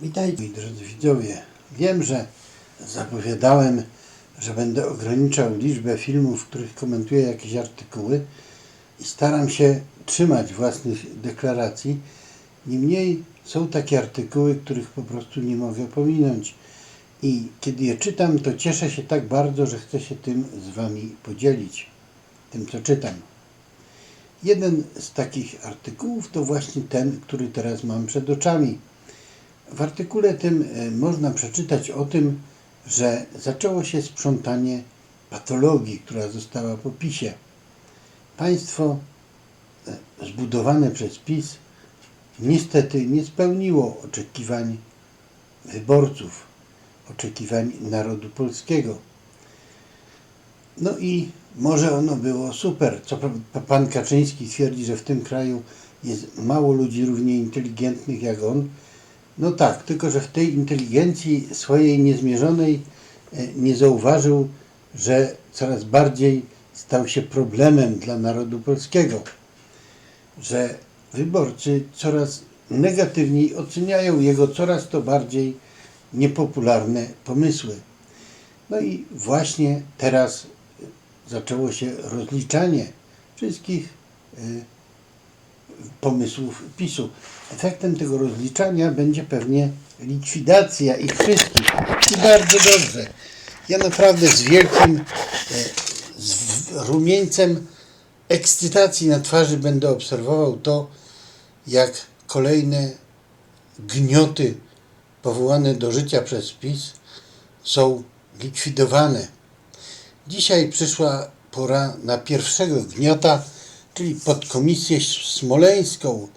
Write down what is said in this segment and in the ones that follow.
Witajcie, moi drodzy widzowie. Wiem, że zapowiadałem, że będę ograniczał liczbę filmów, w których komentuję jakieś artykuły i staram się trzymać własnych deklaracji. Niemniej są takie artykuły, których po prostu nie mogę pominąć. I kiedy je czytam, to cieszę się tak bardzo, że chcę się tym z Wami podzielić. Tym, co czytam. Jeden z takich artykułów to właśnie ten, który teraz mam przed oczami. W artykule tym e, można przeczytać o tym, że zaczęło się sprzątanie patologii, która została po PiSie. Państwo e, zbudowane przez PiS niestety nie spełniło oczekiwań wyborców, oczekiwań narodu polskiego. No i może ono było super. Co pan Kaczyński twierdzi, że w tym kraju jest mało ludzi równie inteligentnych jak on. No tak, tylko że w tej inteligencji swojej niezmierzonej e, nie zauważył, że coraz bardziej stał się problemem dla narodu polskiego. Że wyborcy coraz negatywniej oceniają jego coraz to bardziej niepopularne pomysły. No i właśnie teraz zaczęło się rozliczanie wszystkich y, pomysłów PiSu. Efektem tego rozliczania będzie pewnie likwidacja ich wszystkich. I bardzo dobrze. Ja naprawdę z wielkim e, z rumieńcem ekscytacji na twarzy będę obserwował to, jak kolejne gnioty powołane do życia przez PiS są likwidowane. Dzisiaj przyszła pora na pierwszego gniota, czyli podkomisję smoleńską.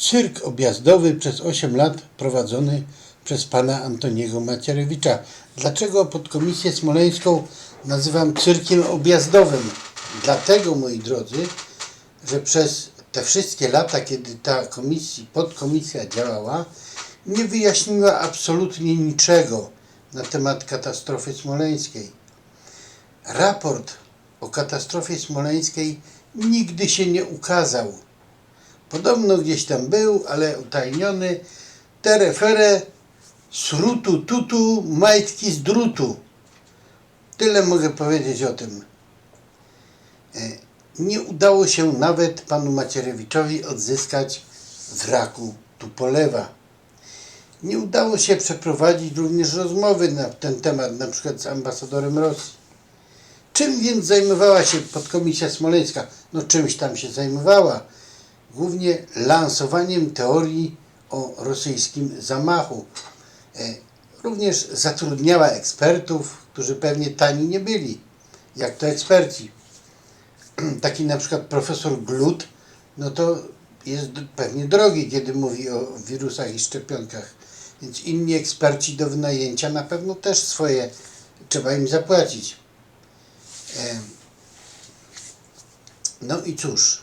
Cyrk objazdowy przez 8 lat prowadzony przez pana Antoniego Macierewicza. Dlaczego podkomisję smoleńską nazywam cyrkiem objazdowym? Dlatego, moi drodzy, że przez te wszystkie lata, kiedy ta komisja, podkomisja działała, nie wyjaśniła absolutnie niczego na temat katastrofy smoleńskiej. Raport o katastrofie smoleńskiej nigdy się nie ukazał. Podobno gdzieś tam był, ale utajniony. Terefere, srutu tutu, majtki z drutu. Tyle mogę powiedzieć o tym. E, Nie udało się nawet panu Macierewiczowi odzyskać wraku Tupolewa. Nie udało się przeprowadzić również rozmowy na ten temat, na przykład z ambasadorem Rosji. Czym więc zajmowała się podkomisja smoleńska? No czymś tam się zajmowała. Głównie lansowaniem teorii o rosyjskim zamachu. E, Również zatrudniała ekspertów, którzy pewnie tani nie byli, jak to eksperci. Taki na przykład profesor Glut, no to jest pewnie drogi, kiedy mówi o wirusach i szczepionkach. Więc inni eksperci do wynajęcia na pewno też swoje trzeba im zapłacić. Em, No i cóż,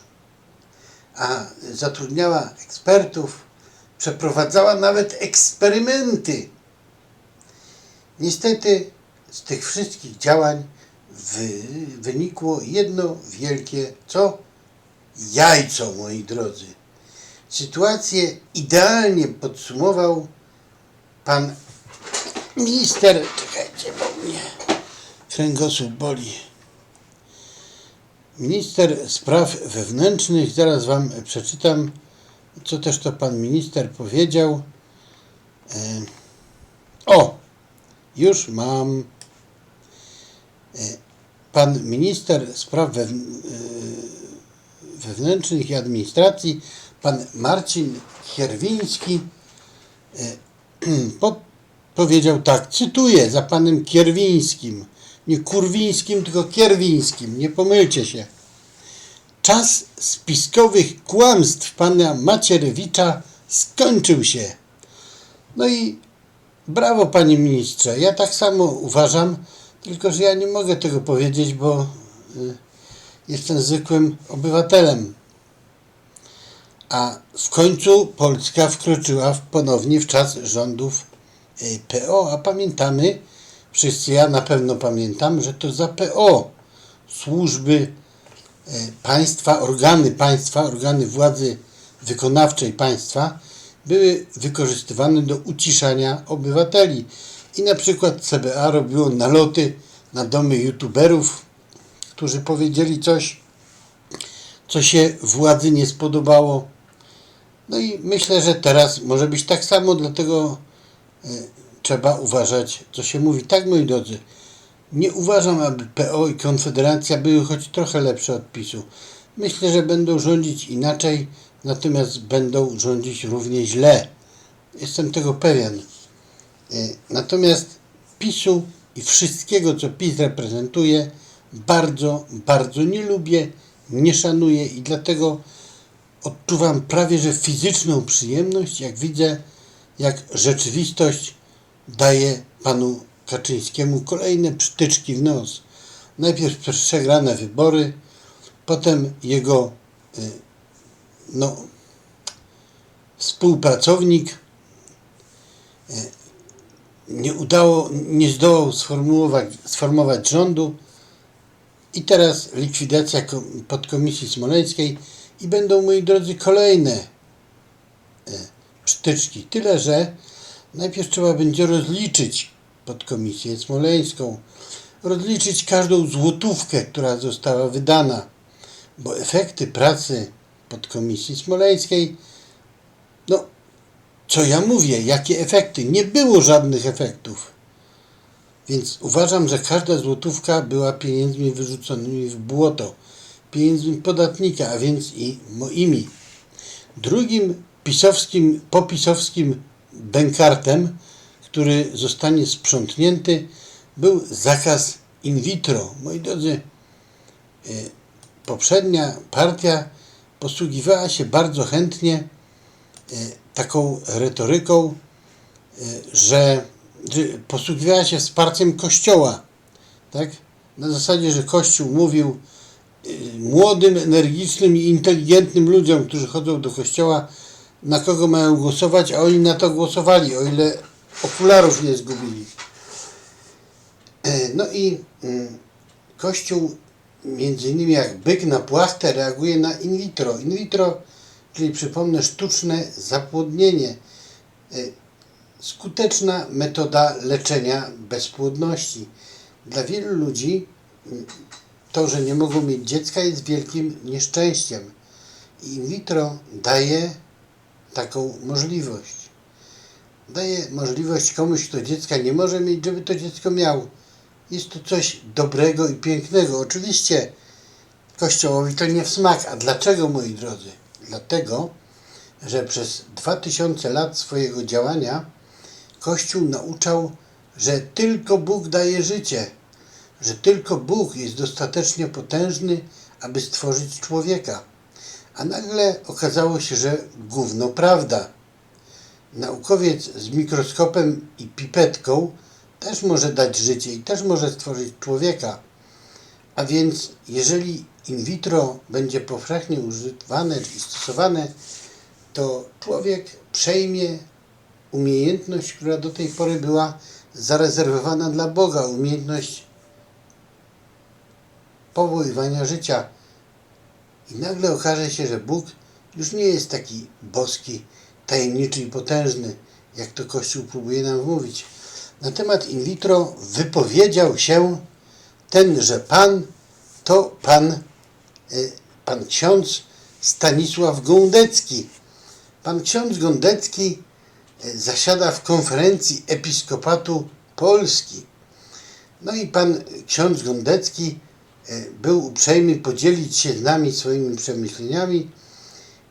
a zatrudniała ekspertów, przeprowadzała nawet eksperymenty. Niestety z tych wszystkich działań wy, wynikło jedno wielkie co? Jajco, moi drodzy. Sytuację idealnie podsumował pan minister. Czekajcie, bo mnie kręgosłup boli. Minister spraw wewnętrznych, zaraz wam przeczytam, co też to pan minister powiedział. E, O, już mam. E, Pan minister spraw e, wewnętrznych i administracji, pan Marcin Kierwiński, po, powiedział tak, cytuję za panem Kierwińskim, nie Kurwińskim, tylko Kierwińskim, nie pomylcie się. Czas spiskowych kłamstw pana Macierewicza skończył się. No i brawo panie ministrze, ja tak samo uważam, tylko że ja nie mogę tego powiedzieć, bo y, jestem zwykłym obywatelem. A w końcu Polska wkroczyła ponownie w czas rządów y, PO, a pamiętamy, wszyscy ja na pewno pamiętam, że to za PO służby e, państwa, organy państwa, organy władzy wykonawczej państwa były wykorzystywane do uciszania obywateli. I na przykład CBA robiło naloty na domy youtuberów, którzy powiedzieli coś, co się władzy nie spodobało. No i myślę, że teraz może być tak samo, dlatego e, trzeba uważać, co się mówi. Tak, moi drodzy, nie uważam, aby PO i Konfederacja były choć trochę lepsze od PiSu. Myślę, że będą rządzić inaczej, natomiast będą rządzić równie źle. Jestem tego pewien. E, Natomiast PiSu i wszystkiego, co PiS reprezentuje, bardzo, bardzo nie lubię, nie szanuję i dlatego odczuwam prawie że fizyczną przyjemność, jak widzę, jak rzeczywistość daje panu Kaczyńskiemu kolejne przytyczki w nos. Najpierw przegrane wybory, potem jego y, no, współpracownik y, nie udało, nie zdołał sformułować, sformować rządu i teraz likwidacja ko- podkomisji smoleńskiej i będą, moi drodzy, kolejne e, przytyczki. Tyle, że najpierw trzeba będzie rozliczyć podkomisję smoleńską, rozliczyć każdą złotówkę, która została wydana, bo efekty pracy podkomisji smoleńskiej, no, co ja mówię, jakie efekty? Nie było żadnych efektów. Więc uważam, że każda złotówka była pieniędzmi wyrzuconymi w błoto, pieniędzmi podatnika, a więc i moimi. Drugim pisowskim, popisowskim bękartem, który zostanie sprzątnięty, był zakaz in vitro. Moi drodzy, e, poprzednia partia posługiwała się bardzo chętnie e, taką retoryką, e, że posługiwała się wsparciem Kościoła. Tak? Na zasadzie, że Kościół mówił y, młodym, energicznym i inteligentnym ludziom, którzy chodzą do kościoła, na kogo mają głosować, a oni na to głosowali, o ile okularów nie zgubili. E, No i mm, Kościół, między innymi jak byk na płachtę, reaguje na in vitro. In vitro, czyli przypomnę, sztuczne zapłodnienie. E, skuteczna metoda leczenia bezpłodności. Dla wielu ludzi to, że nie mogą mieć dziecka, jest wielkim nieszczęściem. In vitro daje taką możliwość. Daje możliwość komuś, kto dziecka nie może mieć, żeby to dziecko miał. Jest to coś dobrego i pięknego. Oczywiście Kościołowi to nie w smak. A dlaczego, moi drodzy? Dlatego, że przez 2000 lat swojego działania Kościół nauczał, że tylko Bóg daje życie, że tylko Bóg jest dostatecznie potężny, aby stworzyć człowieka. A nagle okazało się, że gówno prawda. Naukowiec z mikroskopem i pipetką też może dać życie i też może stworzyć człowieka. A więc jeżeli in vitro będzie powszechnie używane i stosowane, to człowiek przejmie umiejętność, która do tej pory była zarezerwowana dla Boga, umiejętność powoływania życia. I nagle okaże się, że Bóg już nie jest taki boski, tajemniczy i potężny, jak to Kościół próbuje nam wmówić. Na temat in vitro wypowiedział się tenże Pan, to Pan, y, Pan ksiądz Stanisław Gądecki. Pan ksiądz Gądecki y, zasiada w konferencji Episkopatu Polski. No i pan ksiądz Gądecki był uprzejmy podzielić się z nami swoimi przemyśleniami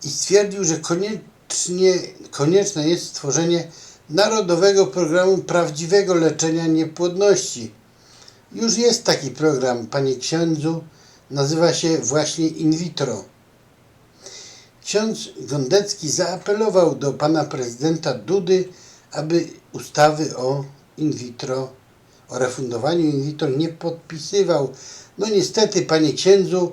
i stwierdził, że koniecznie, konieczne jest stworzenie narodowego programu prawdziwego leczenia niepłodności. Już jest taki program, panie księdzu, nazywa się właśnie in vitro. Ksiądz Gondecki zaapelował do pana prezydenta Dudy, aby ustawy o in vitro, o refundowaniu in vitro nie podpisywał. No niestety, panie księdzu,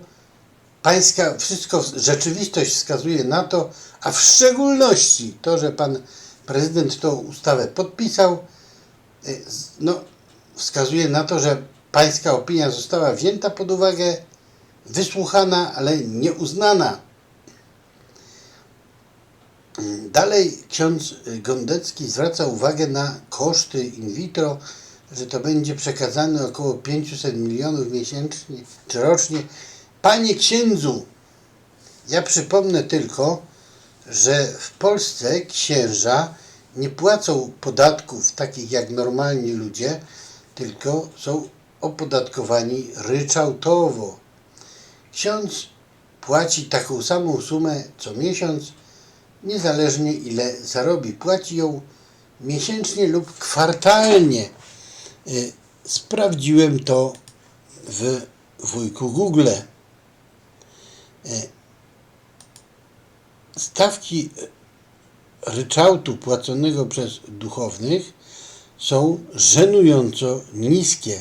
pańska wszystko, rzeczywistość wskazuje na to, a w szczególności to, że pan prezydent tą ustawę podpisał, z- no, wskazuje na to, że pańska opinia została wzięta pod uwagę, wysłuchana, ale nie uznana. Dalej ksiądz Gondecki zwraca uwagę na koszty in vitro, że to będzie przekazane około 500 milionów miesięcznie czy rocznie. Panie księdzu, ja przypomnę tylko, że w Polsce księża nie płacą podatków takich jak normalni ludzie, tylko są opodatkowani ryczałtowo. Ksiądz płaci taką samą sumę co miesiąc, niezależnie ile zarobi. Płaci ją miesięcznie lub kwartalnie. Y, Sprawdziłem to w wujku Google. Y, Stawki ryczałtu płaconego przez duchownych są żenująco niskie.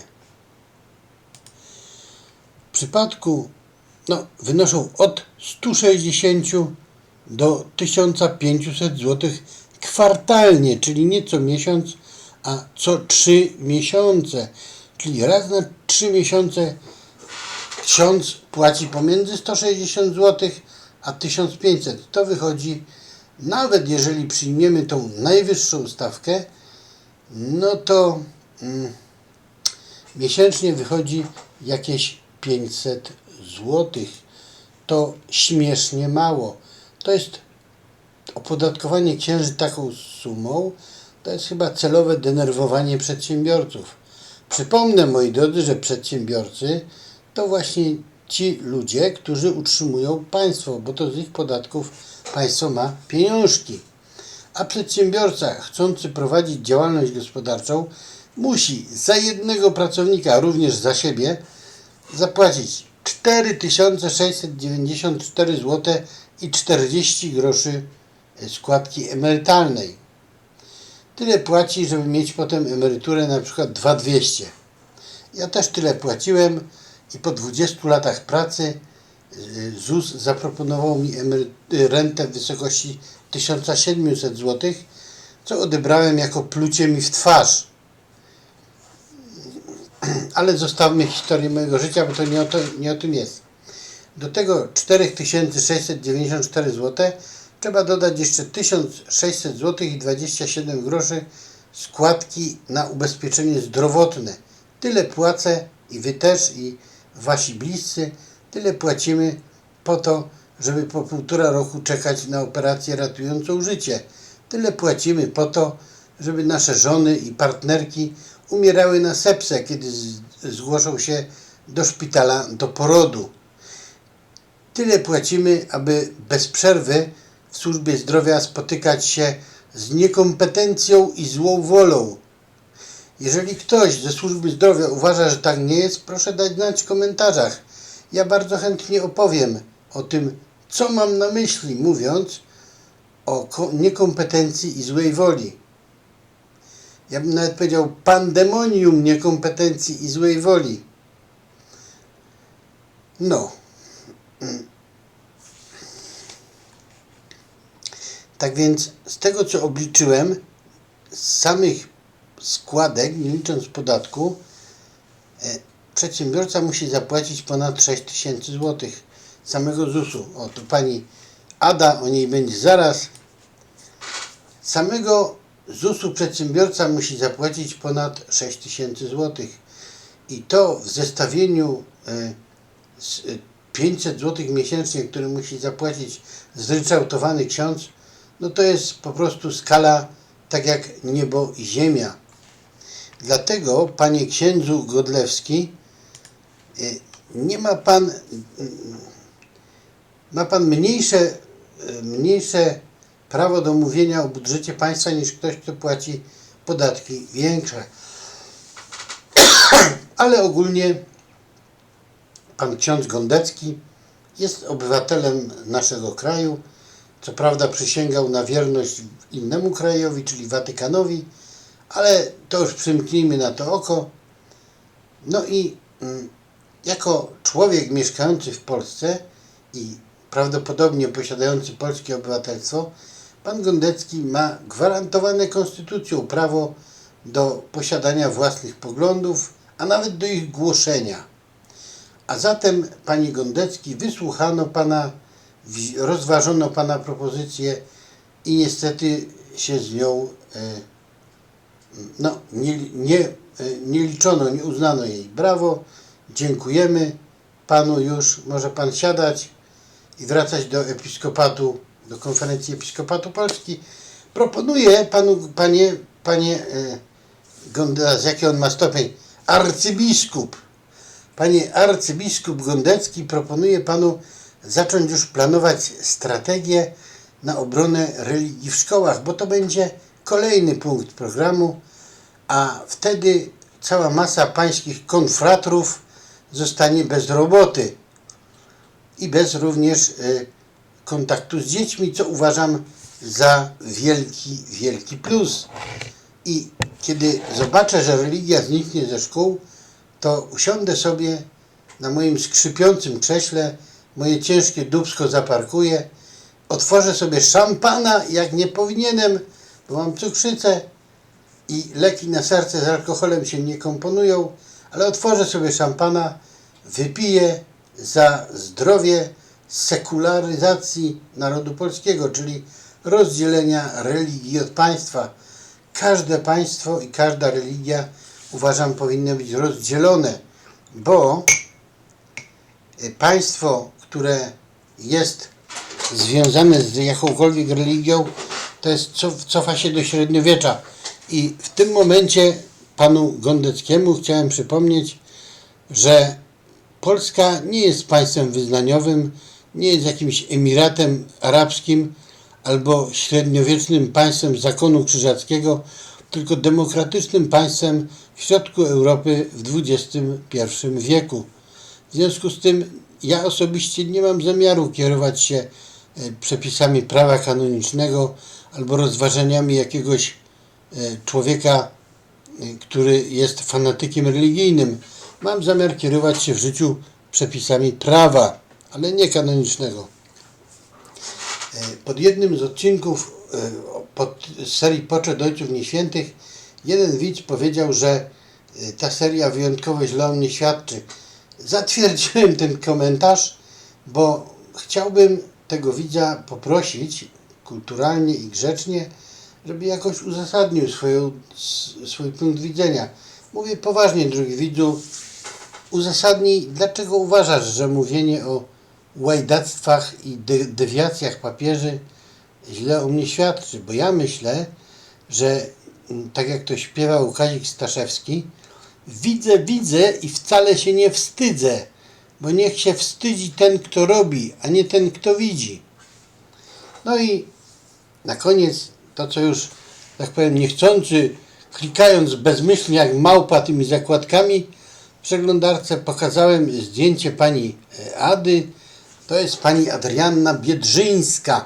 W przypadku no, wynoszą od 160 do 1500 zł kwartalnie, czyli nie co miesiąc, a co 3 miesiące. Czyli raz na 3 miesiące ksiądz płaci pomiędzy 160 zł a 1500. To wychodzi, nawet jeżeli przyjmiemy tą najwyższą stawkę, no to mm, miesięcznie wychodzi jakieś 500 zł. To śmiesznie mało. To jest opodatkowanie księży taką sumą, to jest chyba celowe denerwowanie przedsiębiorców. Przypomnę, moi drodzy, że przedsiębiorcy to właśnie ci ludzie, którzy utrzymują państwo, bo to z ich podatków państwo ma pieniążki. A przedsiębiorca chcący prowadzić działalność gospodarczą musi za jednego pracownika, również za siebie, zapłacić 4694 zł i 40 groszy składki emerytalnej. Tyle płaci, żeby mieć potem emeryturę na przykład 2200. Ja też tyle płaciłem i po 20 latach pracy y, ZUS zaproponował mi y, rentę w wysokości 1700 zł, co odebrałem jako plucie mi w twarz. Ale zostawmy historię mojego życia, bo to nie o, to, nie o tym jest. Do tego 4694 zł trzeba dodać jeszcze 1600 zł i 27 groszy składki na ubezpieczenie zdrowotne. Tyle płacę i wy też i wasi bliscy, tyle płacimy po to, żeby po półtora roku czekać na operację ratującą życie. Tyle płacimy po to, żeby nasze żony i partnerki umierały na sepsę, kiedy zgłoszą się do szpitala do porodu. Tyle płacimy, aby bez przerwy w służbie zdrowia spotykać się z niekompetencją i złą wolą. Jeżeli ktoś ze służby zdrowia uważa, że tak nie jest, proszę dać znać w komentarzach. Ja bardzo chętnie opowiem o tym, co mam na myśli, mówiąc o ko- niekompetencji i złej woli. Ja bym nawet powiedział pandemonium niekompetencji i złej woli. No. Tak więc z tego co obliczyłem, z samych składek, nie licząc podatku, e, przedsiębiorca musi zapłacić ponad 6 tysięcy złotych samego ZUS-u. O, tu pani Ada, o niej będzie zaraz. Samego ZUS-u przedsiębiorca musi zapłacić ponad 6 tysięcy złotych. I to w zestawieniu e, z e, 500 zł miesięcznie, który musi zapłacić zryczałtowany ksiądz, no to jest po prostu skala tak jak niebo i ziemia. Dlatego, panie księdzu Godlewski, y, nie ma pan, y, ma pan mniejsze, y, mniejsze prawo do mówienia o budżecie państwa niż ktoś, kto płaci podatki większe. Ale ogólnie pan ksiądz Gondecki jest obywatelem naszego kraju. Co prawda przysięgał na wierność innemu krajowi, czyli Watykanowi, ale to już przymknijmy na to oko. No i mm, jako człowiek mieszkający w Polsce i prawdopodobnie posiadający polskie obywatelstwo, pan Gondecki ma gwarantowane konstytucją prawo do posiadania własnych poglądów, a nawet do ich głoszenia. A zatem, panie Gondecki, wysłuchano pana, rozważono pana propozycję i niestety się z nią e, no, nie, nie, e, nie liczono, nie uznano jej. Brawo, dziękujemy panu już. Może pan siadać i wracać do episkopatu, do konferencji episkopatu Polski. Proponuję panu, panie, panie e, Gondelas, jaki on ma stopień? Arcybiskup. Panie arcybiskup Gondecki proponuje panu zacząć już planować strategię na obronę religii w szkołach, bo to będzie kolejny punkt programu, a wtedy cała masa pańskich konfratrów zostanie bez roboty i bez również y, kontaktu z dziećmi, co uważam za wielki, wielki plus. I kiedy zobaczę, że religia zniknie ze szkół, to usiądę sobie na moim skrzypiącym krześle, moje ciężkie dubsko zaparkuję, otworzę sobie szampana, jak nie powinienem, bo mam cukrzycę i leki na serce z alkoholem się nie komponują, ale otworzę sobie szampana, wypiję za zdrowie sekularyzacji narodu polskiego, czyli rozdzielenia religii od państwa. Każde państwo i każda religia uważam powinny być rozdzielone, bo państwo, które jest związane z jakąkolwiek religią, to jest cof, cofa się do średniowiecza. I w tym momencie panu Gondeckiemu chciałem przypomnieć, że Polska nie jest państwem wyznaniowym, nie jest jakimś emiratem arabskim albo średniowiecznym państwem zakonu krzyżackiego, tylko demokratycznym państwem w środku Europy w XXI wieku. W związku z tym ja osobiście nie mam zamiaru kierować się e, przepisami prawa kanonicznego albo rozważaniami jakiegoś e, człowieka, e, który jest fanatykiem religijnym. Mam zamiar kierować się w życiu przepisami prawa, ale nie kanonicznego. Pod jednym z odcinków pod serii Poczet Ojców Nieświętych jeden widz powiedział, że ta seria wyjątkowo źle o mnie świadczy. Zatwierdziłem ten komentarz, bo chciałbym tego widza poprosić kulturalnie i grzecznie, żeby jakoś uzasadnił swoją, swój punkt widzenia. Mówię poważnie, drogi widzu, uzasadnij, dlaczego uważasz, że mówienie o łajdactwach i de- dewiacjach papieży źle o mnie świadczy, bo ja myślę, że mm, tak jak to śpiewał Kazik Staszewski, widzę, widzę i wcale się nie wstydzę, bo niech się wstydzi ten, kto robi, a nie ten, kto widzi. No i na koniec to, co już, tak powiem, niechcący, klikając bezmyślnie jak małpa tymi zakładkami, w przeglądarce pokazałem zdjęcie pani e, Ady. To jest pani Adrianna Biedrzyńska,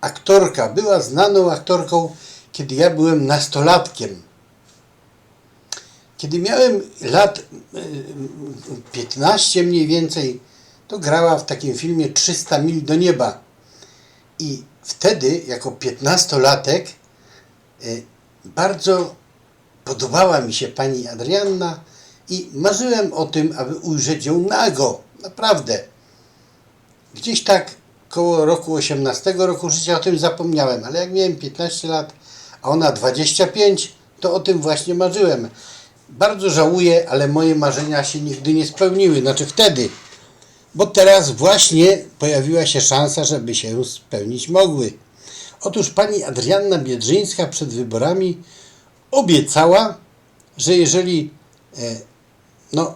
aktorka. Była znaną aktorką, kiedy ja byłem nastolatkiem. Kiedy miałem lat e, 15 mniej więcej, to grała w takim filmie 300 mil do nieba. I wtedy, jako piętnastolatek, y, bardzo podobała mi się pani Adrianna i marzyłem o tym, aby ujrzeć ją nago. Naprawdę. Gdzieś tak koło roku 18 roku życia o tym zapomniałem, ale jak miałem 15 lat, a ona 25, to o tym właśnie marzyłem. Bardzo żałuję, ale moje marzenia się nigdy nie spełniły. Znaczy wtedy, bo teraz właśnie pojawiła się szansa, żeby się spełnić mogły. Otóż pani Adrianna Biedrzyńska przed wyborami obiecała, że jeżeli e, no,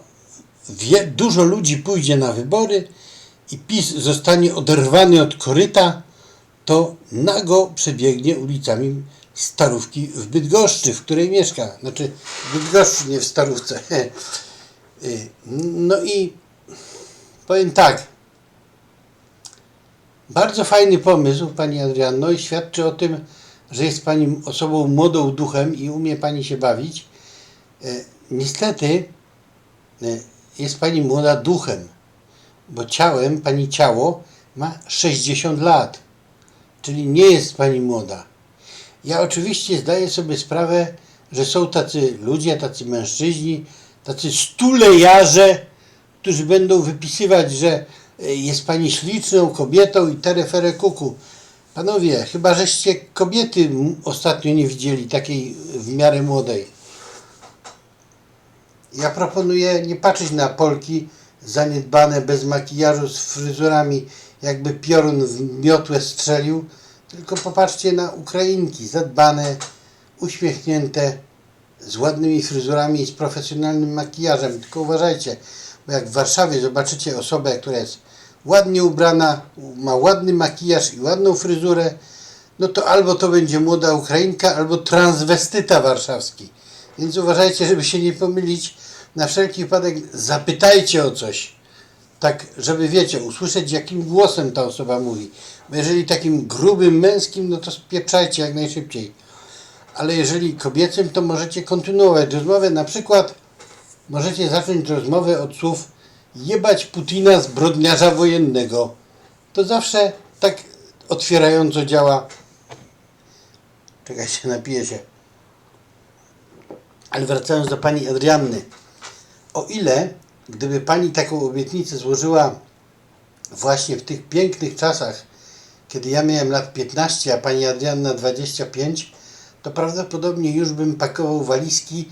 wie, dużo ludzi pójdzie na wybory i PiS zostanie oderwany od koryta, to nago przebiegnie ulicami Starówki w Bydgoszczy, w której mieszka. Znaczy w Bydgoszczy, nie w Starówce. Y, No i powiem tak. Bardzo fajny pomysł, Pani Adrianno, i świadczy o tym, że jest Pani osobą młodą duchem i umie Pani się bawić. E, Niestety e, jest Pani młoda duchem, bo ciałem Pani ciało ma 60 lat, czyli nie jest Pani młoda. Ja oczywiście zdaję sobie sprawę, że są tacy ludzie, tacy mężczyźni, tacy stulejarze, którzy będą wypisywać, że e, jest pani śliczną kobietą i tereferę kuku. Panowie, chyba żeście kobiety ostatnio nie widzieli, takiej w miarę młodej. Ja proponuję nie patrzeć na Polki zaniedbane, bez makijażu, z fryzurami, jakby piorun w miotłę strzelił, tylko popatrzcie na Ukrainki, zadbane, uśmiechnięte, z ładnymi fryzurami i z profesjonalnym makijażem. Tylko uważajcie, bo jak w Warszawie zobaczycie osobę, która jest ładnie ubrana, ma ładny makijaż i ładną fryzurę, no to albo to będzie młoda Ukrainka, albo transwestyta warszawski. Więc uważajcie, żeby się nie pomylić. Na wszelki wypadek zapytajcie o coś. Tak, żeby wiecie, usłyszeć jakim głosem ta osoba mówi. Jeżeli takim grubym, męskim, no to spieprzajcie jak najszybciej. Ale jeżeli kobiecym, to możecie kontynuować rozmowę. Na przykład możecie zacząć rozmowę od słów jebać Putina zbrodniarza wojennego. To zawsze tak otwierająco działa. Czekajcie, napiję się. Ale wracając do pani Adrianny. O ile, gdyby pani taką obietnicę złożyła właśnie w tych pięknych czasach, kiedy ja miałem lat 15, a pani Adrianna 25, to prawdopodobnie już bym pakował walizki,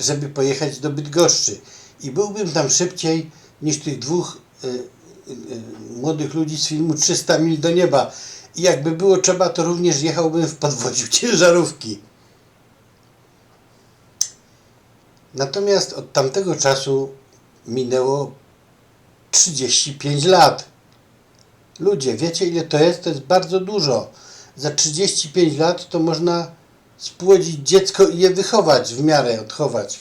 żeby pojechać do Bydgoszczy. I byłbym tam szybciej niż tych dwóch y, y, y, młodych ludzi z filmu 300 mil do nieba. I jakby było trzeba, to również jechałbym w podwoziu ciężarówki. Natomiast od tamtego czasu minęło 35 lat. Ludzie, wiecie ile to jest? To jest bardzo dużo. Za 35 lat to można spłodzić dziecko i je wychować, w miarę odchować.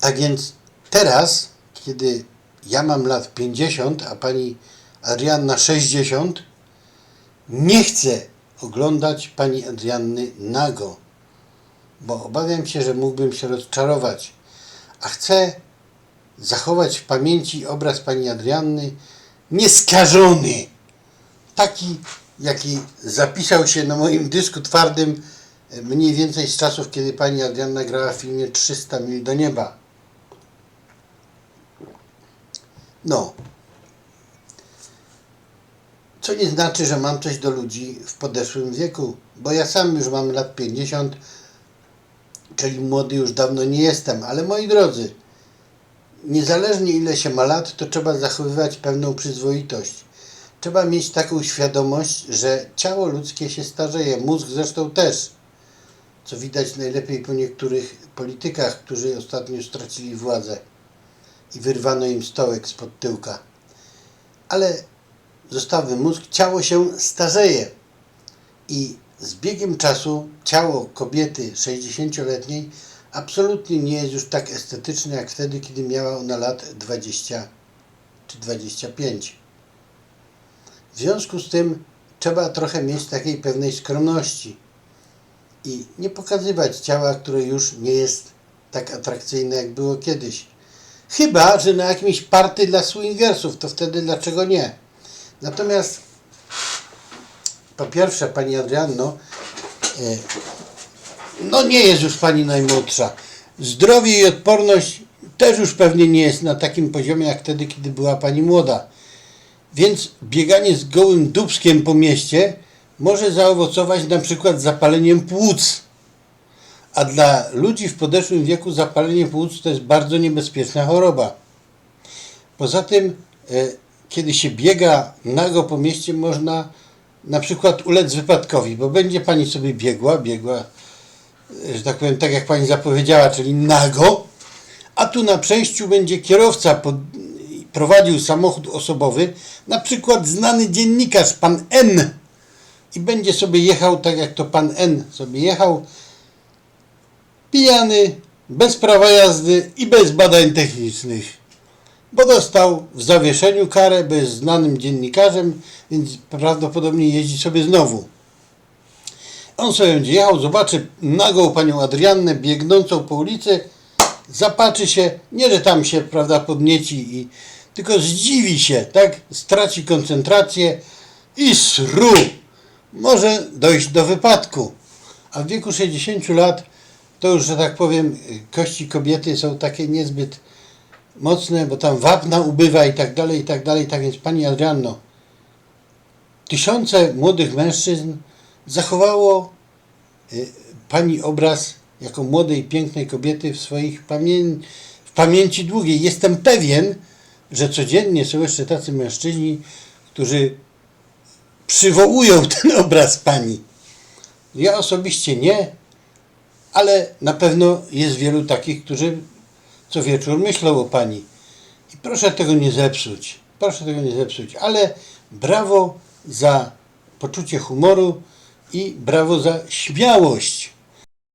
Tak więc teraz, kiedy ja mam lat 50, a pani Adrianna 60, nie chcę oglądać pani Adrianny nago, bo obawiam się, że mógłbym się rozczarować, a chcę zachować w pamięci obraz pani Adrianny nieskażony, taki jaki zapisał się na moim dysku twardym e, mniej więcej z czasów, kiedy pani Adrianna grała w filmie 300 mil do nieba. No. Co nie znaczy, że mam coś do ludzi w podeszłym wieku, bo ja sam już mam lat 50, czyli młody już dawno nie jestem, ale moi drodzy, niezależnie ile się ma lat, to trzeba zachowywać pewną przyzwoitość. Trzeba mieć taką świadomość, że ciało ludzkie się starzeje, mózg zresztą też, co widać najlepiej po niektórych politykach, którzy ostatnio stracili władzę i wyrwano im stołek spod tyłka. Ale zostawy mózg, ciało się starzeje i z biegiem czasu ciało kobiety 60-letniej absolutnie nie jest już tak estetyczne jak wtedy, kiedy miała ona lat 20 czy 25. W związku z tym trzeba trochę mieć takiej pewnej skromności i nie pokazywać ciała, które już nie jest tak atrakcyjne, jak było kiedyś. Chyba, że na jakimś party dla swingersów, to wtedy dlaczego nie? Natomiast po pierwsze, Pani Adrianno, e, no nie jest już Pani najmłodsza. Zdrowie i odporność też już pewnie nie jest na takim poziomie, jak wtedy, kiedy była Pani młoda. Więc bieganie z gołym dubskiem po mieście może zaowocować na przykład zapaleniem płuc. A dla ludzi w podeszłym wieku zapalenie płuc to jest bardzo niebezpieczna choroba. Poza tym, e, kiedy się biega nago po mieście, można na przykład ulec wypadkowi, bo będzie pani sobie biegła, biegła, że tak powiem, tak jak pani zapowiedziała, czyli nago, a tu na przejściu będzie kierowca pod, prowadził samochód osobowy, na przykład znany dziennikarz, pan N. I będzie sobie jechał tak, jak to pan N sobie jechał, pijany, bez prawa jazdy i bez badań technicznych. Bo dostał w zawieszeniu karę, jest znanym dziennikarzem, więc prawdopodobnie jeździ sobie znowu. On sobie będzie jechał, zobaczy nagą panią Adriannę biegnącą po ulicy, zapatrzy się, nie że tam się, prawda, podnieci i tylko zdziwi się, tak? Straci koncentrację i sru. Może dojść do wypadku. A w wieku 60 lat to już, że tak powiem, kości kobiety są takie niezbyt mocne, bo tam wapna ubywa i tak dalej, i tak dalej. Tak więc Pani Adrianno, tysiące młodych mężczyzn zachowało y, pani obraz jako młodej, pięknej kobiety w swoich w pamięci długiej. Jestem pewien, że codziennie są jeszcze tacy mężczyźni, którzy przywołują ten obraz pani. Ja osobiście nie, ale na pewno jest wielu takich, którzy co wieczór myślą o pani. I proszę tego nie zepsuć. Proszę tego nie zepsuć, ale brawo za poczucie humoru i brawo za śmiałość